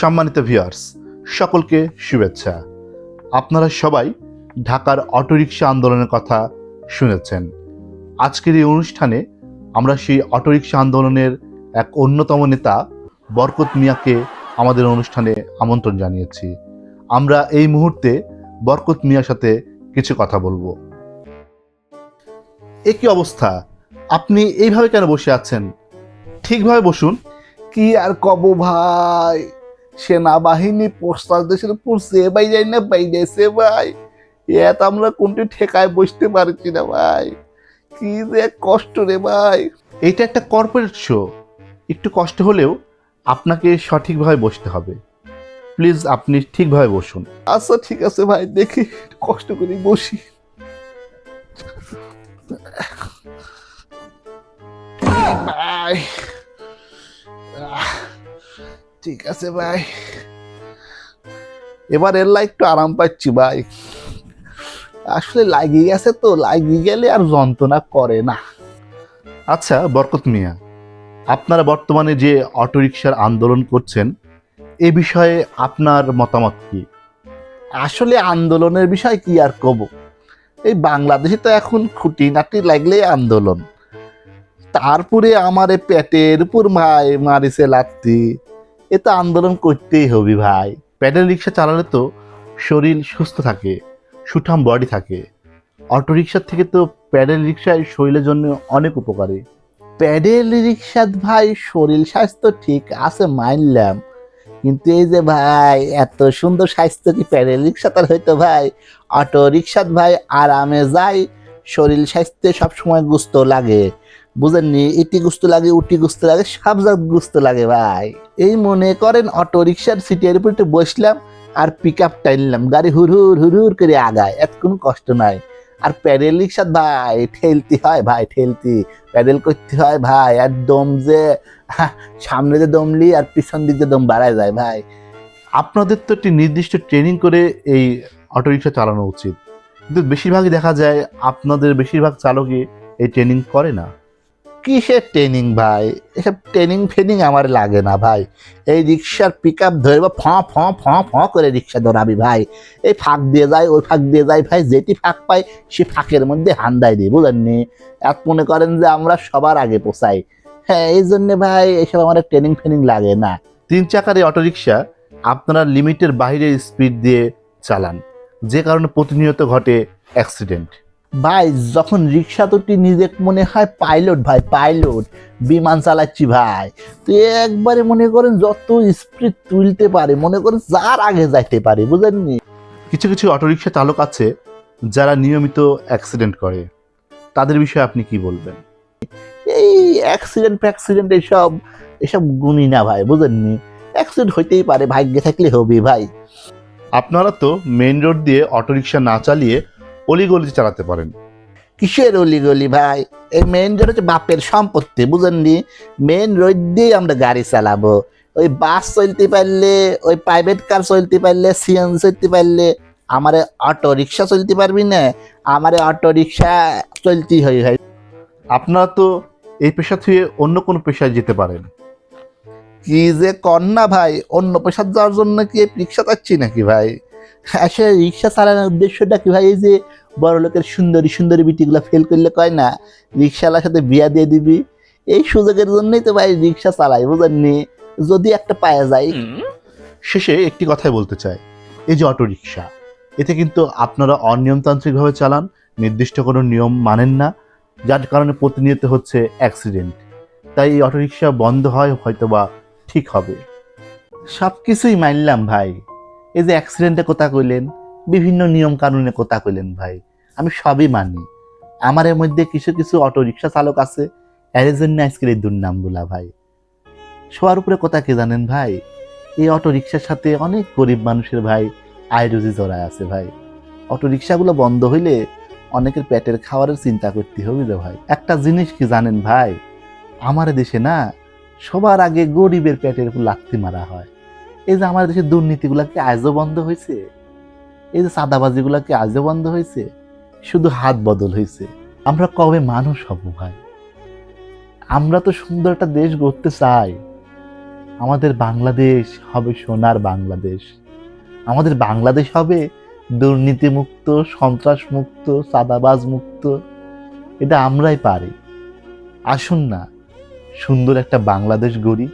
সম্মানিত ভিউয়ার্স সকলকে শুভেচ্ছা। আপনারা সবাই ঢাকার অটোরিকশা আন্দোলনের কথা শুনেছেন। আজকের এই অনুষ্ঠানে আমরা সেই অটোরিকশা আন্দোলনের এক অন্যতম নেতা বরকত মিয়াকে আমাদের অনুষ্ঠানে আমন্ত্রণ জানিয়েছি। আমরা এই মুহূর্তে বরকত মিয়ার সাথে কিছু কথা বলব। এ কি অবস্থা? আপনি এইভাবে কেন বসে আছেন? ঠিকভাবে বসুন। কি আর কব ভাই? সেনাবাহিনী পোস্টার দেশের পড়ছে ভাই যাই না ভাই যাইছে ভাই এত আমরা কোনটি ঠেকায় বসতে পারছি না ভাই কি যে কষ্ট রে ভাই। এটা একটা কর্পোরেট শো একটু কষ্ট হলেও আপনাকে সঠিকভাবে বসতে হবে। প্লিজ আপনি ঠিকভাবে বসুন। আচ্ছা ঠিক আছে ভাই দেখি কষ্ট করে বসি। ভাই ঠিক আছে ভাই এবার এর একটু আরাম পাচ্ছি ভাই আসলে লাগিয়ে গেছে তো, লাগিয়ে গেলে আর যন্ত্রণা করে না। আচ্ছা বরকত মিয়া, আপনারা বর্তমানে যে অটোরিকশার আন্দোলন করছেন, এ বিষয়ে আপনার মতামত কি? আসলে আন্দোলনের বিষয় কি আর কব? এই বাংলাদেশে তো এখন খুঁটিনাটি লাগলেই আন্দোলন। তারপরে আমার পেটের উপর ভাই মারিছে লাত্তি। এ তো আন্দোলন করতেই হবে ভাই। প্যাডেল রিক্সা চালালে তো শরীর সুস্থ থাকে, সুঠাম বডি থাকে। অটোরিকশার থেকে তো প্যাডেল রিক্সায় শরীরের জন্য অনেক উপকারী। প্যাডেল রিক্সাত ভাই, শরীর স্বাস্থ্য ঠিক আছে মানলাম কিন্তু এই যে ভাই, এত সুন্দর স্বাস্থ্য কি প্যাডেল রিক্সা? তার হয়তো ভাই অটো রিক্সাত ভাই আরামে যাই শরীর স্বাস্থ্যে সবসময় গুস্ত লাগে। বুঝেননি? ইটি গুস্ত লাগে, উটি গুস্ত লাগে সব জাত গুস্ত লাগে ভাই। এই মনে করেন অটো রিক্সার সিটের উপর একটু বসলাম আর পিক আপ টাইনলাম গাড়ি হুর হুর হুর হুর করে আগায়, এত কোনো কষ্ট নাই। আর প্যাডেল রিক্সাত ভাই, ঠেলতে হয় ভাই, ঠেলতি। প্যাডেল করতে হয় ভাই, আর দম যে সামনে যে দমলি আর পিছন দিক দিয়ে দম বাড়ায় যায় ভাই। আপনাদের তো একটি নির্দিষ্ট ট্রেনিং করে এই অটোরিকশা চালানো উচিত। কিন্তু বেশিরভাগই দেখা যায় আপনাদের বেশিরভাগ চালকই এই ট্রেনিং করে না। কিসের ট্রেনিং ভাই? এসব ট্রেনিং ফেনিং আমার লাগে না ভাই। এই রিক্সার পিক আপ ধরবো, ফ ফ ফ ফ করে রিক্সা ধরাবি ভাই। এই ফাঁক দিয়ে যায় ওই ফাঁক দিয়ে যায় ভাই, যেটি ফাঁক পাই সে ফাঁকের মধ্যে হান্দাই দিই বুঝলেননি এক মনে করেন যে আমরা সবার আগে পোষাই। হ্যাঁ এই জন্যে ভাই এসব আমার ট্রেনিং ফেনিং লাগে না। তিন চাকার এই অটোরিকশা, আপনারা লিমিটের বাইরে স্পিড দিয়ে চালান। যে কারণে প্রতিনিয়ত ঘটে অ্যাক্সিডেন্ট ভাই যখন রিক্সা তোটি নিজে মনে হয় পাইলট ভাই পাইলট বিমান চালাচ্ছি ভাই। তো একবারে মনে করেন যত স্পিড তুলতে পারে মনে করেন যার আগে যাইতে পারে বুঝেননি? কিছু কিছু অটোরিকশা চালক আছে যারা নিয়মিত অ্যাক্সিডেন্ট করে। তাদের বিষয়ে আপনি কি বলবেন? এই অ্যাক্সিডেন্ট ফ্যাক্সিডেন্ট এসব এসব গুণই না ভাই বুঝেননি? অ্যাক্সিডেন্ট হইতেই পারে ভাগ্যে থাকলে হবে ভাই। আপনারা তো মেইন রোড দিয়ে অটোরিকশা না চালিয়ে অলিগলিতে চালাতে পারেন। কিসের অলিগলি ভাই? এই মেন রোড হচ্ছে বাপের সম্পত্তি বুঝেননি? মেন রোড দিয়ে আমরা গাড়ি চালাবো। ওই বাস চলতে পারলে ওই প্রাইভেট কার চলতে পারলে সিএন চলতে পারলে আমার অটো রিক্সা চলতে পারবি না? আমার অটো রিক্সা চলতেই হয় ভাই। আপনারা তো এই পেশা থেকে অন্য কোনো পেশায় যেতে পারেন। কি যে কন্যা ভাই? অন্য পেশার যাওয়ার জন্য কি রিক্সা চাচ্ছি নাকি ভাই? আসলে রিক্সা চালানোর উদ্দেশ্যটা কি ভাই? এই যে বড় লোকের সুন্দরী সুন্দরী বিটিগুলো ফেল করলে কয় না রিক্সাওয়ালার সাথে বিয়া দিয়ে দিবি। এই সুযোগের জন্যই তো ভাই রিক্সা চালাই বুঝেননি? যদি একটা পাওয়া যায় শেষে একটি কথাই বলতে চাই এই যে অটোরিকশা এতে কিন্তু আপনারা অনিয়মতান্ত্রিকভাবে চালান নির্দিষ্ট কোনো নিয়ম মানেন না যার কারণে প্রতিনিয়ত হচ্ছে অ্যাক্সিডেন্ট তাই এই অটোরিকশা বন্ধ হয় হয়তোবা ঠিক হবে। সব কিছুই মানলাম ভাই। এই যে অ্যাক্সিডেন্টে কথা কইলেন বিভিন্ন নিয়ম কানুনে কথা কইলেন ভাই। আমি সবই মানি। আমার এর মধ্যে কিছু কিছু অটোরিকশা চালক আছে এর জন্য আজকের এই দুর্নামগুলা ভাই। সবার উপরে কথা কে জানেন ভাই? এই অটো রিক্সার সাথে অনেক গরিব মানুষের ভাই আয় রুজি জড়ায় আছে ভাই। অটো রিক্সাগুলো বন্ধ হইলে অনেকের পেটের খাবারের চিন্তা করতে হবে রে ভাই। একটা জিনিস কি জানেন ভাই? আমার দেশে না সবার আগে গরিবের পেটের উপর লাথি মারা হয়। এই যে আমার দেশের দুর্নীতিগুলা কি আজও বন্ধ হয়েছে এই যে চাঁদাবাজিগুলা কি আজও বন্ধ হয়েছে শুধু হাত বদল হয়েছে। আমরা কবে মানুষ হব ভাই? আমরা তো সুন্দর একটা দেশ গড়তে চাই। আমাদের বাংলাদেশ হবে সোনার বাংলাদেশ। আমাদের বাংলাদেশ হবে দুর্নীতিমুক্ত, সন্ত্রাসমুক্ত চাঁদাবাজ মুক্ত এটা আমরাই পারি। আসুন না, সুন্দর একটা বাংলাদেশ গড়ি।